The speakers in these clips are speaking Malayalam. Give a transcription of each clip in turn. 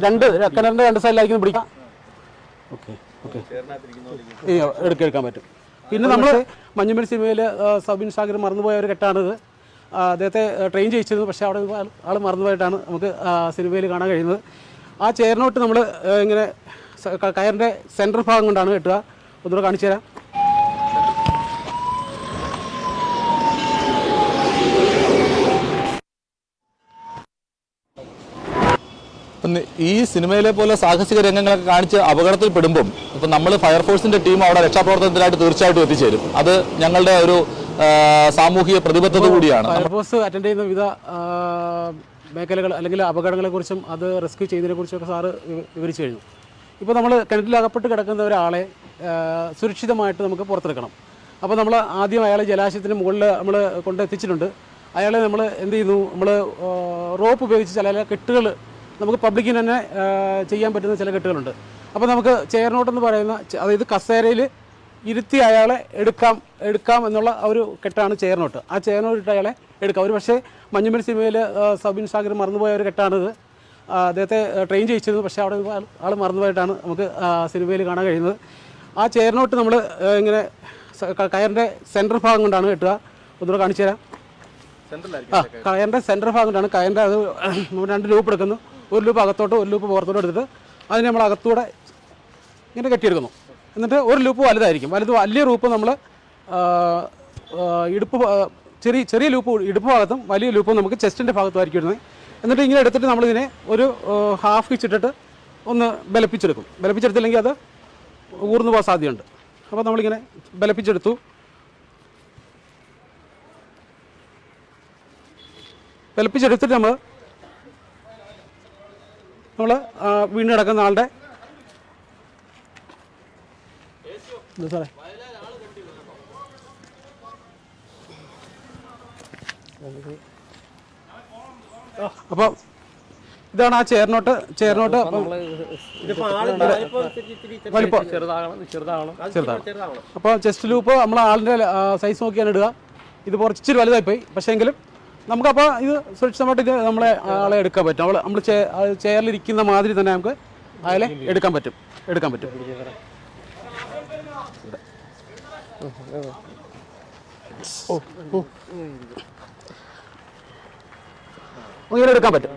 രണ്ട് കിണറിന്റെ രണ്ട് സൈഡിലായിരിക്കും പിടിക്കാം ഓക്കെ ഓക്കെ. എടുക്കാൻ പറ്റും. പിന്നെ നമ്മൾ മഞ്ഞുമൽ സിനിമയിൽ സബിൻ സാഗർ മറന്നുപോയ ഒരു കെട്ടാണിത്. അദ്ദേഹത്തെ ട്രെയിൻ ചെയ്യിച്ചിരുന്നു പക്ഷേ അവിടെ ആൾ- മറന്നുപോയിട്ടാണ് നമുക്ക് സിനിമയിൽ കാണാൻ കഴിയുന്നത്. ആ ചേറിനോട്ട് നമ്മൾ ഇങ്ങനെ കയറിന്റെ സെൻട്രൽ ഭാഗം കൊണ്ടാണ് കെട്ടുക. ഒന്നുകൂടെ കാണിച്ചു തരാം. ഈ സിനിമയിലെ പോലെ സാഹസിക രംഗങ്ങളൊക്കെ കാണിച്ച് അപകടത്തിൽപ്പെടുമ്പം ഇപ്പം നമ്മൾ ഫയർഫോഴ്സിന്റെ ടീം അവിടെ രക്ഷാപ്രവർത്തനത്തിനായിട്ട് തീർച്ചയായിട്ടും എത്തിച്ചേരും. അത് ഞങ്ങളുടെ ഒരു സാമൂഹിക പ്രതിബദ്ധത കൂടിയാണ്. ഫയർഫോഴ്സ് അറ്റൻഡ് ചെയ്യുന്ന വിവിധ മേഖലകൾ അല്ലെങ്കിൽ അപകടങ്ങളെക്കുറിച്ചും അത് റെസ്ക്യൂ ചെയ്യുന്നതിനെക്കുറിച്ചൊക്കെ സാറ് വിവരിച്ചു കഴിഞ്ഞു. ഇപ്പോൾ നമ്മൾ കിണറ്റിലകപ്പെട്ട് കിടക്കുന്ന ഒരാളെ സുരക്ഷിതമായിട്ട് നമുക്ക് പുറത്തെടുക്കണം. അപ്പോൾ നമ്മൾ ആദ്യം അയാളെ ജലാശയത്തിന് മുകളിൽ നമ്മൾ കൊണ്ടെത്തിച്ചിട്ടുണ്ട് അയാളെ നമ്മൾ എന്ത് ചെയ്യുന്നു? നമ്മൾ റോപ്പ് ഉപയോഗിച്ച് ചില കെട്ടുകൾ നമുക്ക് പബ്ലിക്കിന് തന്നെ ചെയ്യാൻ പറ്റുന്ന ചില കെട്ടുകളുണ്ട്. അപ്പോൾ നമുക്ക് ചെയർനോട്ട് എന്ന് പറയുന്ന അതായത് കസേരയിൽ ഇരുത്തി അയാളെ എടുക്കാം എടുക്കാം എന്നുള്ള ഒരു കെട്ടാണ് ചെയർനോട്ട് ആ ചെയർനോട്ട് ഇട്ട് അയാളെ എടുക്കാം. ഒരു പക്ഷേ മഞ്ഞുമൽ സിനിമയിൽ സബിൻ സാഗർ മറന്നുപോയ ഒരു കെട്ടാണിത്. അദ്ദേഹത്തെ ട്രെയിൻ ചെയ്യിച്ചിരുന്നു പക്ഷേ അവിടെ ആൾ മറന്നുപോയിട്ടാണ് നമുക്ക് സിനിമയിൽ കാണാൻ കഴിയുന്നത്. ആ ചെയർനോട്ട് നമ്മൾ ഇങ്ങനെ കയറിന്റെ സെൻട്രൽ ഭാഗം കൊണ്ടാണ് കെട്ടുക. ഒന്നുകൂടെ കാണിച്ചു തരാം. ആ കയറിന്റെ സെൻട്രൽ ഭാഗം കൊണ്ടാണ് കയറിന്റെ അത് നമ്മൾ രണ്ട് രൂപ എടുക്കുന്നു. ഒരു ലൂപ്പ് അകത്തോട്ട് ഒരു ലൂപ്പ് പുറത്തോട്ട് എടുത്തിട്ട് അതിനെ നമ്മൾ അകത്തൂടെ ഇങ്ങനെ കെട്ടിയെടുക്കുന്നു. എന്നിട്ട് ഒരു ലൂപ്പ് വലുതായിരിക്കും. വലുത് വലിയ ലൂപ്പ് നമ്മൾ ഇടുപ്പ് ചെറിയ ചെറിയ ലൂപ്പ് ഇടുപ്പ് ഭാഗത്തും വലിയ ലൂപ്പും നമുക്ക് ചെസ്റ്റിന്റെ ഭാഗത്തുമായിരിക്കും ഇടുന്നത്. എന്നിട്ട് ഇങ്ങനെ എടുത്തിട്ട് നമ്മളിതിനെ ഒരു ഹാഫ് കിച്ചിട്ടിട്ട് ഒന്ന് ബലപ്പിച്ചെടുക്കും. ബലപ്പിച്ചെടുത്തില്ലെങ്കിൽ അത് ഊർന്നു പോകാൻ സാധ്യതയുണ്ട്. അപ്പോൾ നമ്മളിങ്ങനെ ബലപ്പിച്ചെടുത്തു. ബലപ്പിച്ചെടുത്തിട്ട് നമ്മൾ നമ്മൾ വീണ് കിടക്കുന്ന ആളുടെ എന്താ സാറേ? അപ്പോൾ ഇതാണ് ആ ചെയർനോട്ട് ചെയർനോട്ട് അപ്പൊ വലിപ്പം. ചെറുതാകണം അപ്പോൾ ചെസ്റ്റ് ലൂപ്പ് നമ്മൾ ആളിന്റെ സൈസ് നോക്കിയാണ് ഇടുക. ഇത് കുറച്ചിരി വലുതായിപ്പോയി. പക്ഷേ എങ്കിലും നമുക്കപ്പോൾ ഇത് സുരക്ഷിതമായിട്ട് ഇത് നമ്മളെ ആളെ എടുക്കാൻ പറ്റും. നമ്മൾ നമ്മൾ ചെയറിലിരിക്കുന്ന മാതിരി തന്നെ നമുക്ക് അയാളെ എടുക്കാൻ പറ്റും. എടുക്കാൻ പറ്റും. ഇങ്ങനെ എടുക്കാൻ പറ്റും.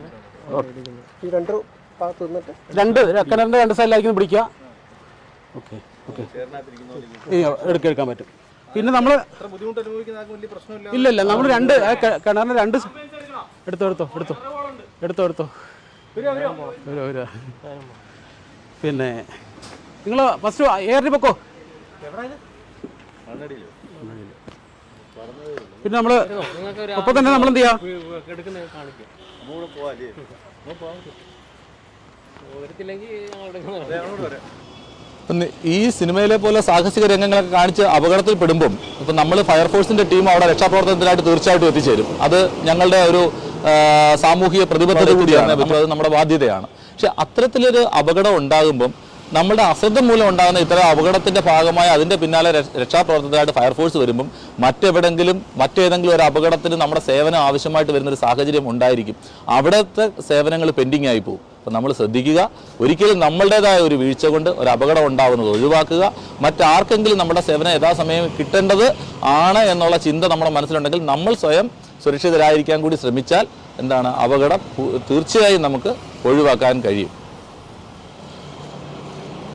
രണ്ട് കിണറിന്റെ രണ്ട് സൈഡിലായിരിക്കും പിടിക്കുക. Okay okay. എടുക്കാൻ പറ്റും. പിന്നെ നമ്മൾ ബുദ്ധിമുട്ട് അനുഭവിക്കുന്ന വലിയ പ്രശ്നമില്ല. ഇല്ല ഇല്ല നമ്മൾ രണ്ട് കിണറിന് രണ്ട് എടുത്തോ എടുത്തോ എടുത്തോ എടുത്തോ എടുത്തോ. വരൂ വരൂ. പിന്നെ നിങ്ങൾ ഫസ്റ്റ് ഏറി പൊക്കോ? പിന്നെ നമ്മൾ ഒപ്പം തന്നെ നമ്മൾ എന്ത് ചെയ്യാം ഈ സിനിമയിലെ പോലെ സാഹസിക രംഗങ്ങളൊക്കെ കാണിച്ച് അപകടത്തിൽപ്പെടുമ്പം ഇപ്പം നമ്മൾ ഫയർഫോഴ്സിന്റെ ടീം അവിടെ രക്ഷാപ്രവർത്തനത്തിനായിട്ട് തീർച്ചയായിട്ടും എത്തിച്ചേരും. അത് ഞങ്ങളുടെ ഒരു സാമൂഹിക പ്രതിബദ്ധത കൂടിയാണ്. അത് നമ്മുടെ ബാധ്യതയാണ്. പക്ഷെ അത്തരത്തിലൊരു അപകടം ഉണ്ടാകുമ്പം നമ്മുടെ അശ്രദ്ധ മൂലം ഉണ്ടാകുന്ന ഇത്തരം അപകടത്തിന്റെ ഭാഗമായി അതിന്റെ പിന്നാലെ രക്ഷ- രക്ഷാപ്രവർത്തനത്തിനായിട്ട് ഫയർഫോഴ്സ് വരുമ്പം മറ്റെവിടെങ്കിലും മറ്റേതെങ്കിലും ഒരു അപകടത്തിന് നമ്മുടെ സേവനം ആവശ്യമായിട്ട് വരുന്നൊരു സാഹചര്യം ഉണ്ടായിരിക്കും. അവിടുത്തെ സേവനങ്ങൾ പെൻഡിങ് ആയി പോകും. അപ്പം നമ്മൾ ശ്രദ്ധിക്കുക. ഒരിക്കലും നമ്മളുടേതായ ഒരു വീഴ്ച കൊണ്ട് ഒരു അപകടം ഉണ്ടാകുന്നത് ഒഴിവാക്കുക. മറ്റാർക്കെങ്കിലും നമ്മുടെ സേവനം യഥാസമയം കിട്ടേണ്ടത് ആണ് എന്നുള്ള ചിന്ത നമ്മുടെ മനസ്സിലുണ്ടെങ്കിൽ നമ്മൾ സ്വയം സുരക്ഷിതരായിരിക്കാൻ കൂടി ശ്രമിച്ചാൽ എന്താണ് അപകടം തീർച്ചയായും നമുക്ക് ഒഴിവാക്കാൻ കഴിയും.